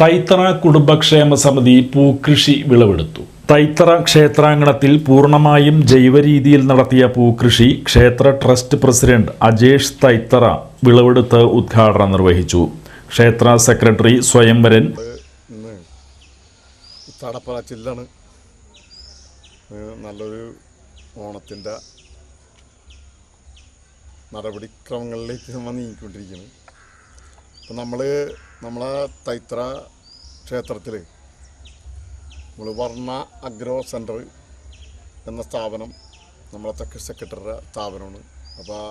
തൈത്തറ കുടുംബക്ഷേമ സമിതി പൂക്കൃഷി വിളവെടുത്തു. തൈത്തറ ക്ഷേത്രാങ്കണത്തിൽ പൂർണമായും ജൈവരീതിയിൽ നടത്തിയ പൂക്കൃഷി ക്ഷേത്ര ട്രസ്റ്റ് പ്രസിഡന്റ് അജേഷ് തൈത്തറ വിളവെടുത്ത് ഉദ്ഘാടനം നിർവഹിച്ചു. ക്ഷേത്ര സെക്രട്ടറി സ്വയംവരൻ തടപ്പറ ചില്ലാണ്. നല്ലൊരു ഓണത്തിന്റെ നടപടിക്രമങ്ങളിലേക്ക് നമ്മൾ നീങ്ങിക്കൊണ്ടിരിക്കുന്നത് അപ്പം നമ്മൾ നമ്മളെ തൈത്ര ക്ഷേത്രത്തിൽ നമ്മൾ വർണ അഗ്രോ സെന്റർ എന്ന സ്ഥാപനം നമ്മളെ തെക്ക് സെക്രട്ടറിയുടെ സ്ഥാപനമാണ്. അപ്പോൾ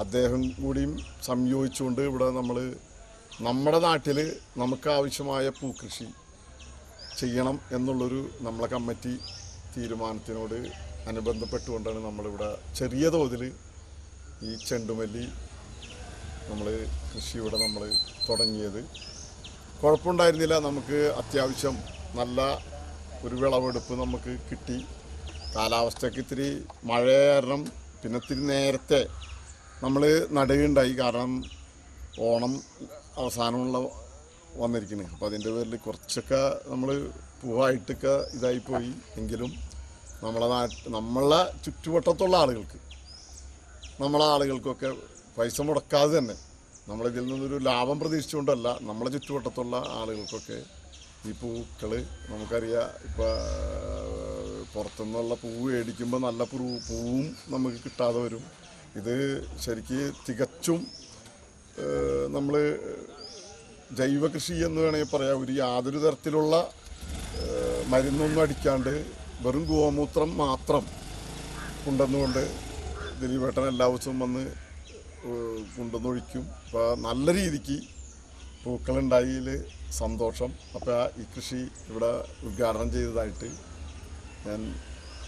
അദ്ദേഹം കൂടിയും സംയോജിച്ചുകൊണ്ട് ഇവിടെ നമ്മൾ നമ്മുടെ നാട്ടിൽ നമുക്ക് ആവശ്യമായ പൂക്കൃഷി ചെയ്യണം എന്നുള്ളൊരു നമ്മളെ കമ്മിറ്റി തീരുമാനത്തിനോട് അനുബന്ധപ്പെട്ടുകൊണ്ടാണ് നമ്മളിവിടെ ചെറിയ തോതിൽ ഈ ചെണ്ടുമല്ലി നമ്മൾ കൃഷി ഇവിടെ നമ്മൾ തുടങ്ങിയത്. കുഴപ്പമുണ്ടായിരുന്നില്ല. നമുക്ക് അത്യാവശ്യം നല്ല ഒരു വിളവെടുപ്പ് നമുക്ക് കിട്ടി. കാലാവസ്ഥയ്ക്ക് ഇത്തിരി മഴ കാരണം പിന്നെ ഇത്തിരി നേരത്തെ നമ്മൾ നടുകയുണ്ടായി കാരണം ഓണം അവസാനമുള്ള വന്നിരിക്കുന്നത് അപ്പോൾ അതിന്റെ പേരിൽ കുറച്ചൊക്കെ നമ്മൾ പൂവായിട്ടൊക്കെ ഇതായിപ്പോയി. എങ്കിലും നമ്മളെ നാട്ട് നമ്മളെ ചുറ്റുവട്ടത്തുള്ള ആളുകൾക്ക് നമ്മളെ ആളുകൾക്കൊക്കെ പൈസ മുടക്കാതെ തന്നെ നമ്മളിതിൽ നിന്നൊരു ലാഭം പ്രതീക്ഷിച്ചുകൊണ്ടല്ല നമ്മളെ ചുറ്റുവട്ടത്തുള്ള ആളുകൾക്കൊക്കെ ഈ പൂക്കൾ നമുക്കറിയാം. ഇപ്പോൾ പുറത്തുനിന്നുള്ള പൂവ് മേടിക്കുമ്പോൾ നല്ല പൂ പൂവും നമുക്ക് കിട്ടാതെ വരും. ഇത് ശരിക്ക് തികച്ചും നമ്മൾ ജൈവ കൃഷി എന്ന് വേണമെങ്കിൽ പറയാം. ഒരു യാതൊരു തരത്തിലുള്ള മരുന്നൊന്നും അടിക്കാണ്ട് വെറും ഗോമൂത്രം മാത്രം ഉണ്ടെന്നുകൊണ്ട് ദിലീപേട്ടൻ എല്ലാ ദിവസവും വന്ന് കൊണ്ടുവന്നൊഴിക്കും അപ്പോൾ നല്ല രീതിക്ക് പൂക്കളുണ്ടായതിൽ സന്തോഷം. അപ്പോൾ ഈ കൃഷി ഇവിടെ ഉദ്ഘാടനം ചെയ്തതായിട്ട് ഞാൻ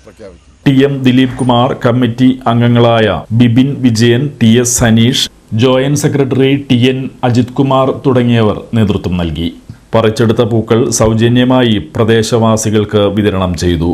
പ്രഖ്യാപിക്കും T M Dileep Kumar committee അംഗങ്ങളായ Bibin Vijayan T S Saneesh joint secretary T N Ajith Kumar തുടങ്ങിയവർ നേതൃത്വം നൽകി. പറിച്ചെടുത്ത പൂക്കൾ സൗജന്യമായി പ്രദേശവാസികൾക്ക് വിതരണം ചെയ്തു.